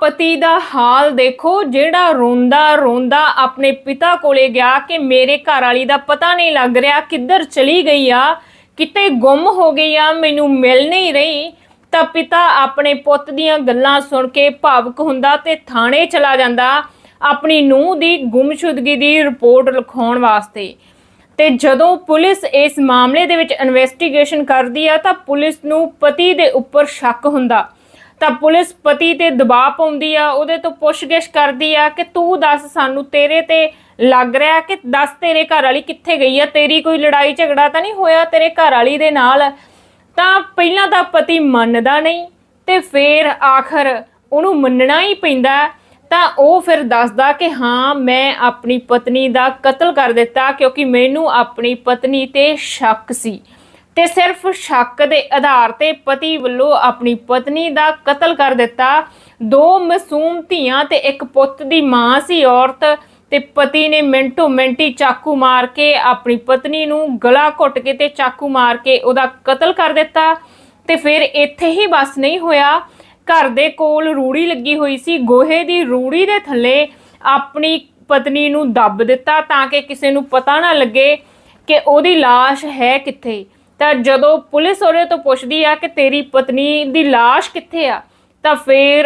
ਪਤੀ ਦਾ ਹਾਲ ਦੇਖੋ, ਜਿਹੜਾ ਰੋਂਦਾ ਰੋਂਦਾ ਆਪਣੇ ਪਿਤਾ ਕੋਲੇ ਗਿਆ ਕਿ ਮੇਰੇ ਘਰ ਵਾਲੀ ਦਾ ਪਤਾ ਨਹੀਂ ਲੱਗ ਰਿਹਾ ਕਿੱਧਰ ਚਲੀ ਗਈ ਆ, ਕਿਤੇ ਗੁੰਮ ਹੋ ਗਈ ਆ, ਮੈਨੂੰ ਮਿਲ ਨਹੀਂ ਰਹੀ। ਤਾਂ ਪਿਤਾ ਆਪਣੇ ਪੁੱਤ ਦੀਆਂ ਗੱਲਾਂ ਸੁਣ ਕੇ ਭਾਵੁਕ ਹੁੰਦਾ ਤੇ ਥਾਣੇ ਚਲਾ ਜਾਂਦਾ ਆਪਣੀ ਨੂੰਹ ਦੀ ਗੁੰਮਸ਼ੁਦਗੀ ਦੀ ਰਿਪੋਰਟ ਲਿਖਾਉਣ ਵਾਸਤੇ। ਤੇ ਜਦੋਂ ਪੁਲਿਸ ਇਸ ਮਾਮਲੇ ਦੇ ਵਿੱਚ ਇਨਵੈਸਟੀਗੇਸ਼ਨ ਕਰਦੀ ਆ ਤਾਂ ਪੁਲਿਸ ਨੂੰ ਪਤੀ ਦੇ ਉੱਪਰ ਸ਼ੱਕ ਹੁੰਦਾ। ਤਾਂ ਪੁਲਿਸ ਪਤੀ ਤੇ ਦਬਾਅ ਪਾਉਂਦੀ ਆ, ਉਹਦੇ ਤੋਂ ਪੁੱਛਗਿੱਛ ਕਰਦੀ ਆ ਕਿ ਤੂੰ ਦੱਸ ਸਾਨੂੰ ਤੇਰੇ ਤੇ ਲੱਗ ਰਿਹਾ ਕਿ ਦੱਸ ਤੇਰੇ ਘਰ ਵਾਲੀ ਕਿੱਥੇ ਗਈ ਆ? ਤੇਰੀ ਕੋਈ ਲੜਾਈ ਝਗੜਾ ਤਾਂ ਨਹੀਂ ਹੋਇਆ ਤੇਰੇ ਘਰ ਵਾਲੀ ਦੇ ਨਾਲ? ਤਾਂ ਪਹਿਲਾਂ ਤਾਂ ਪਤੀ ਮੰਨਦਾ ਨਹੀਂ ਤੇ ਫੇਰ ਆਖਰ ਉਹਨੂੰ ਮੰਨਣਾ ਹੀ ਪੈਂਦਾ। ਤਾਂ ਉਹ ਫਿਰ ਦੱਸਦਾ ਕਿ ਹਾਂ, ਮੈਂ ਆਪਣੀ ਪਤਨੀ ਦਾ ਕਤਲ ਕਰ ਦਿੱਤਾ ਕਿਉਂਕਿ ਮੈਨੂੰ ਆਪਣੀ ਪਤਨੀ ਤੇ ਸ਼ੱਕ ਸੀ। ਤੇ ਸਿਰਫ ਸ਼ੱਕ ਦੇ ਆਧਾਰ ਤੇ ਪਤੀ ਵੱਲੋਂ ਆਪਣੀ ਪਤਨੀ ਦਾ ਕਤਲ ਕਰ ਦਿੱਤਾ। ਦੋ ਮਾਸੂਮ ਧੀਆਂ ਤੇ ਇੱਕ ਪੁੱਤ ਦੀ ਮਾਂ ਸੀ ਔਰਤ ਤੇ ਪਤੀ ਨੇ ਮਿੰਟੋ ਮਿੰਟੀ ਚਾਕੂ ਮਾਰ ਕੇ ਆਪਣੀ ਪਤਨੀ ਨੂੰ ਗਲਾ ਘੁੱਟ ਕੇ ਤੇ ਚਾਕੂ ਮਾਰ ਕੇ ਉਹਦਾ ਕਤਲ ਕਰ ਦਿੱਤਾ ਤੇ ਫਿਰ ਇੱਥੇ ਹੀ ਬਸ ਨਹੀਂ ਹੋਇਆ। ਘਰ ਦੇ ਕੋਲ ਰੂੜੀ ਲੱਗੀ ਹੋਈ ਸੀ। ਗੋਹੇ ਦੀ ਰੂੜੀ ਦੇ ਥੱਲੇ ਆਪਣੀ ਪਤਨੀ ਨੂੰ ਦੱਬ ਦਿੱਤਾ ਤਾਂ ਕਿ ਕਿਸੇ ਨੂੰ ਪਤਾ ਨਾ ਲੱਗੇ ਕਿ ਉਹਦੀ লাশ ਹੈ ਕਿੱਥੇ। ਤਾਂ ਜਦੋਂ ਪੁਲਿਸ ਉਹਦੇ ਤੋਂ ਪੁੱਛਦੀ ਆ ਕਿ ਤੇਰੀ ਪਤਨੀ ਦੀ লাশ ਕਿੱਥੇ ਆ, ਤਾਂ ਫਿਰ